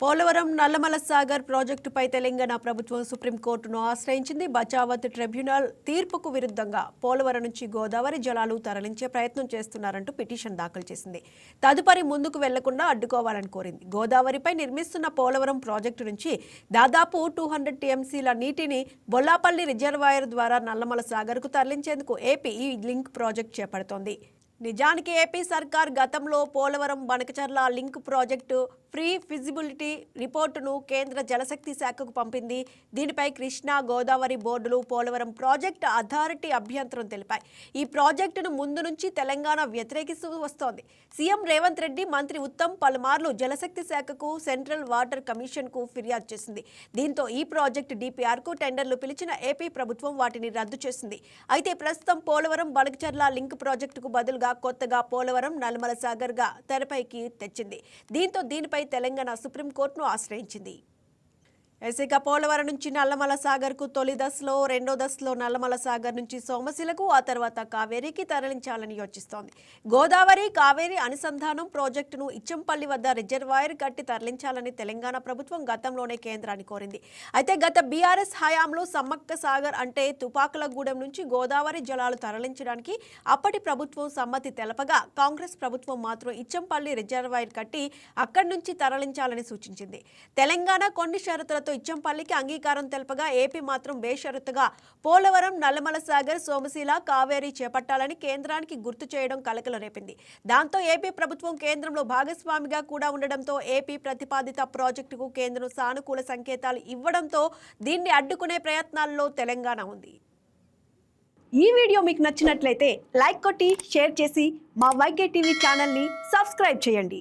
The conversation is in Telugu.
పోలవరం నల్లమల సాగర్ ప్రాజెక్టుపై తెలంగాణ ప్రభుత్వం సుప్రీంకోర్టును ఆశ్రయించింది. బచావత్ ట్రిబ్యునల్ తీర్పుకు విరుద్ధంగా పోలవరం నుంచి గోదావరి జలాలు తరలించే ప్రయత్నం చేస్తున్నారంటూ పిటిషన్ దాఖలు చేసింది. తదుపరి ముందుకు వెళ్ళకుండా అడ్డుకోవాలని కోరింది. గోదావరిపై నిర్మిస్తున్న పోలవరం ప్రాజెక్టు నుంచి దాదాపు టూ హండ్రెడ్ టీఎంసీల నీటిని బొల్లాపల్లి రిజర్వాయర్ ద్వారా నల్లమల సాగర్కు తరలించేందుకు ఏపీ ఈ లింక్ ప్రాజెక్ట్ చేపడుతోంది. నిజానికి ఏపీ సర్కార్ గతంలో Polavaram Banakacherla link project pre feasibility రిపోర్టును కేంద్ర జలశక్తి శాఖకు పంపింది. దీనిపై కృష్ణా గోదావరి బోర్డులు పోలవరం ప్రాజెక్టు అథారిటీ అభ్యంతరం తెలిపాయి. ఈ ప్రాజెక్టును ముందు నుంచి తెలంగాణ వ్యతిరేకిస్తూ వస్తోంది. సీఎం రేవంత్ రెడ్డి మంత్రి ఉత్తమ్ పలుమార్లు జలశక్తి శాఖకు సెంట్రల్ వాటర్ కమిషన్కు ఫిర్యాదు చేసింది. దీంతో ఈ ప్రాజెక్టు డిపిఆర్కు టెండర్లు పిలిచిన ఏపీ ప్రభుత్వం వాటిని రద్దు చేసింది. అయితే ప్రస్తుతం పోలవరం బనకచర్ల లింక్ ప్రాజెక్టుకు బదులుగా కొత్తగా పోలవరం నల్మల సాగర్గా తెరపైకి తెచ్చింది. దీంతో దీనిపై తెలంగాణ సుప్రీంకోర్టును ఆశ్రయించింది. ఎసిక పోలవరం నుంచి నల్లమల సాగర్కు తొలి దశలో రెండో దశలో నల్లమల సాగర్ నుంచి సోమశిలకు ఆ తర్వాత కావేరీకి తరలించాలని యోచిస్తోంది. గోదావరి కావేరీ అనుసంధానం ప్రాజెక్టును ఇచ్చంపల్లి వద్ద రిజర్వాయర్ కట్టి తరలించాలని తెలంగాణ ప్రభుత్వం గతంలోనే కేంద్రాన్ని కోరింది. అయితే గత బీఆర్ఎస్ హయాంలో సమ్మక్క సాగర్ అంటే తుపాకులగూడెం నుంచి గోదావరి జలాలు తరలించడానికి అప్పటి ప్రభుత్వం సమ్మతి తెలపగా కాంగ్రెస్ ప్రభుత్వం మాత్రం ఇచ్చంపల్లి రిజర్వాయర్ కట్టి అక్కడి నుంచి తరలించాలని సూచించింది. తెలంగాణ కొన్ని షరతులతో ఇచ్చంపల్లికి అంగీకారం తెలపగా ఏపీ మాత్రం బేషరతుగా. పోలవరం నల్లమల సాగర్ సోమశీల కావేరి చేపట్టాలని కేంద్రానికి గుర్తు చేయడం కలకల రేపింది. దాంతో ఏపీ ప్రభుత్వం కేంద్రంలో భాగస్వామిగా కూడా ఉండడంతో ఏపీ ప్రతిపాదిత ప్రాజెక్టుకు కేంద్రం సానుకూల సంకేతాలు ఇవ్వడంతో దీన్ని అడ్డుకునే ప్రయత్నాల్లో తెలంగాణ ఉంది. ఈ వీడియో మీకు నచ్చినట్లయితే లైక్ కొట్టి షేర్ చేసి మా వైకే టీవీ ఛానల్ని సబ్స్క్రైబ్ చేయండి.